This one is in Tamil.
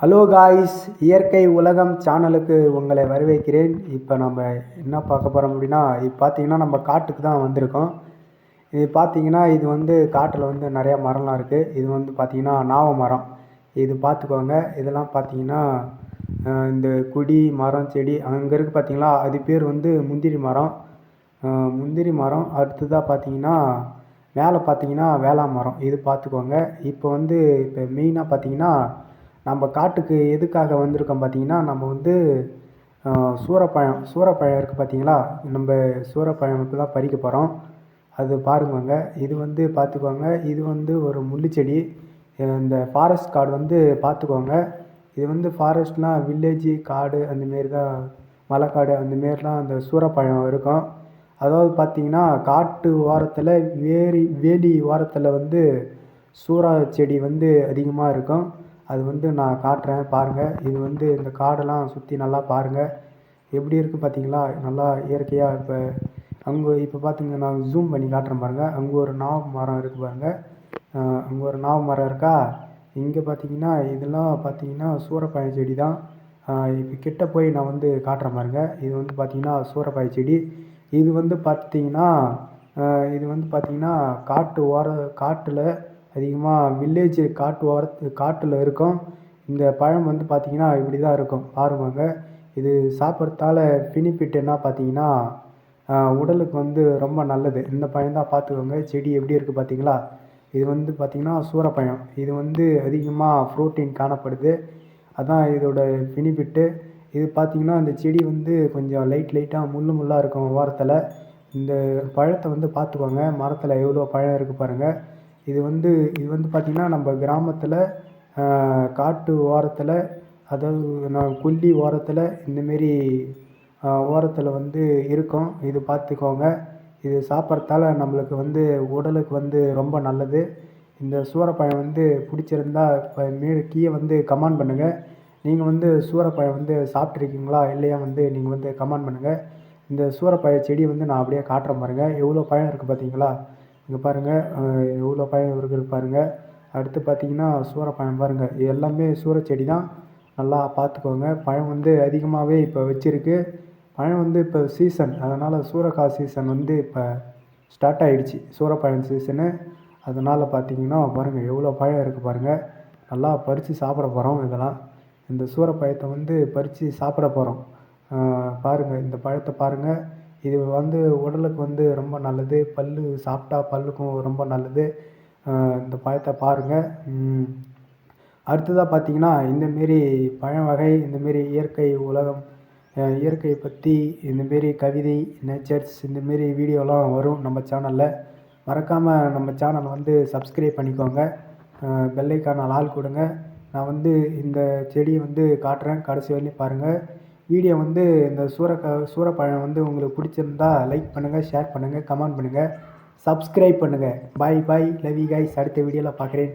ஹலோ காய்ஸ் இயற்கை உலகம் சேனலுக்கு உங்களை வரவேற்கிறேன். இப்போ நம்ம என்ன பார்க்க போகிறோம் அப்படின்னா இப்போ பார்த்தீங்கன்னா நம்ம காட்டுக்கு தான் வந்திருக்கோம். இது பார்த்தீங்கன்னா இது வந்து காட்டில் வந்து நிறையா மரம்லாம் இருக்குது இது வந்து பார்த்தீங்கன்னா நாவ மரம். இது பார்த்துக்கோங்க இதெல்லாம் பார்த்தீங்கன்னா இந்த குடி மரம் செடி அங்கே இருக்குது பார்த்தீங்களா அது பேர் வந்து முந்திரி மரம். முந்திரி மரம். அடுத்ததாக பார்த்தீங்கன்னா மேலே பார்த்தீங்கன்னா வேளாண் மரம். இது பார்த்துக்கோங்க இப்போ வந்து இப்போ மெயினாக பார்த்தீங்கன்னா நம்ம காட்டுக்கு எதுக்காக வந்திருக்கோம் பார்த்தீங்கன்னா நம்ம வந்து சூரப்பழம் சூரப்பழம் இருக்குது பார்த்தீங்களா? நம்ம சூரப்பழம் இப்போ தான் பறிக்க போகிறோம் அது பாருங்கங்க. இது வந்து பார்த்துக்கோங்க. இது வந்து ஒரு முள்ளுச்செடி இந்த ஃபாரஸ்ட் காடு வந்து பார்த்துக்கோங்க. இது வந்து ஃபாரஸ்ட்லாம் வில்லேஜ் காடு அந்தமாரி தான் மலைக்காடு அந்தமாரிலாம் அந்த சூரப்பழம் இருக்கும். அதாவது பார்த்தீங்கன்னா காட்டு ஓரத்தில் வேரி வேலி ஓரத்தில் வந்து சூறா செடி வந்து அதிகமாக இருக்கும். அது வந்து நான் காட்டுறேன் பாருங்கள் இது வந்து இந்த காடெல்லாம் சுற்றி நல்லா பாருங்கள் எப்படி இருக்குது பார்த்தீங்களா? நல்லா இயற்கையாக இப்போ அங்கே இப்போ பார்த்துங்க நான் ஜூம் பண்ணி காட்டுறேன் பாருங்கள் அங்கே ஒரு நாவ் மரம் இருக்குது பாருங்கள் அங்கே ஒரு நாவ் மரம் இருக்கா? இங்கே பார்த்தீங்கன்னா இதெல்லாம் பார்த்தீங்கன்னா சூரப்பாய செடி தான். இப்போ கிட்ட போய் நான் வந்து காட்டுறேன் பாருங்கள் இது வந்து பார்த்தீங்கன்னா சூரப்பாய செடி. இது வந்து பார்த்தீங்கன்னா இது வந்து பார்த்தீங்கன்னா காட்டு ஓர காட்டில் அதிகமாக வில்லேஜ் காட்டு ஓரத்து காட்டில் இருக்கும். இந்த பழம் வந்து பார்த்தீங்கன்னா இப்படி தான் இருக்கும். பாருங்க. இது சாப்பிட்றதால பெனிஃபிட் என்ன பார்த்தீங்கன்னா உடலுக்கு வந்து ரொம்ப நல்லது. இந்த பழம் தான் பார்த்துக்கோங்க செடி எப்படி இருக்குது பார்த்தீங்களா இது வந்து பார்த்திங்கன்னா சூரப்பழம். இது வந்து அதிகமாக ப்ரோட்டீன் காணப்படுது. அதான் இதோட பெனிஃபிட்டு இது பார்த்தீங்கன்னா இந்த செடி வந்து கொஞ்சம் லைட் லைட்டாக முள்ளு முள்ளாக இருக்கும் ஓரத்தில். இந்த பழத்தை வந்து பார்த்துக்கோங்க மரத்தில் எவ்வளோ பழம் இருக்குது பாருங்கள் இது வந்து இது வந்து பார்த்திங்கன்னா நம்ம கிராமத்தில் காட்டு ஓரத்தில் அதாவது நான் கொல்லி ஓரத்தில் இந்தமாரி ஓரத்தில் வந்து இருக்கும். இது பார்த்துக்கோங்க இது சாப்பிட்றதால நம்மளுக்கு வந்து உடலுக்கு வந்து ரொம்ப நல்லது. இந்த சூரப்பழம் வந்து பிடிச்சிருந்தா இப்போ மேலே கீழே வந்து கமெண்ட் பண்ணுங்கள் நீங்கள் வந்து சூரப்பழம் வந்து சாப்பிட்ருக்கீங்களா இல்லையா வந்து நீங்கள் வந்து கமெண்ட் பண்ணுங்கள் இந்த சூரப்பழ செடி வந்து நான் அப்படியே காட்டுறேன் பாருங்கள் எவ்வளோ பழம் இருக்குது பார்த்தீங்களா இங்கே பாருங்கள் எவ்வளோ பழம் இருக்குது பாருங்கள் அடுத்து பார்த்தீங்கன்னா சூரப்பழம் பாருங்கள் இது எல்லாமே சூரச்செடி தான் நல்லா பார்த்துக்கோங்க பழம் வந்து அதிகமாகவே இப்போ வச்சிருக்கு. பழம் வந்து இப்போ சீசன் அதனால் சூரக்காய் சீசன் வந்து இப்போ ஸ்டார்ட் ஆகிடுச்சு சூரப்பழம் சீசனு அதனால் பார்த்தீங்கன்னா பாருங்கள் எவ்வளோ பழம் இருக்குது பாருங்கள் நல்லா பறித்து சாப்பிட போகிறோம் இதெல்லாம். இந்த சூரப்பழத்தை வந்து பறித்து சாப்பிட போகிறோம் பாருங்கள் இந்த பழத்தை பாருங்கள் இது வந்து உடலுக்கு வந்து ரொம்ப நல்லது. பல்லு சாப்பிட்டா பல்லுக்கும் ரொம்ப நல்லது. இந்த பழத்தை பாருங்கள் அடுத்ததாக பார்த்தீங்கன்னா இந்தமாரி பழம் வகை இந்தமாரி இயற்கை உலகம் இயற்கை இயற்கையை பற்றி இந்தமாரி கவிதை நேச்சர்ஸ் இந்தமாரி வீடியோலாம் வரும் நம்ம சேனலில் மறக்காமல் நம்ம சேனல் வந்து சப்ஸ்கிரைப் பண்ணிக்கோங்க. பெல்லைக்கான ஆள் கொடுங்க. நான் வந்து இந்த செடியை வந்து காட்டுறேன். கடைசி வரையும் பாருங்கள் வீடியோ வந்து இந்த சூரக்கா சூரப்பழம் வந்து உங்களுக்கு பிடிச்சிருந்தா லைக் பண்ணுங்கள் ஷேர் பண்ணுங்கள் கமெண்ட் பண்ணுங்கள் சப்ஸ்கிரைப் பண்ணுங்கள் bye bye love you guys அடுத்த வீடியோவில் பார்க்குறேன்.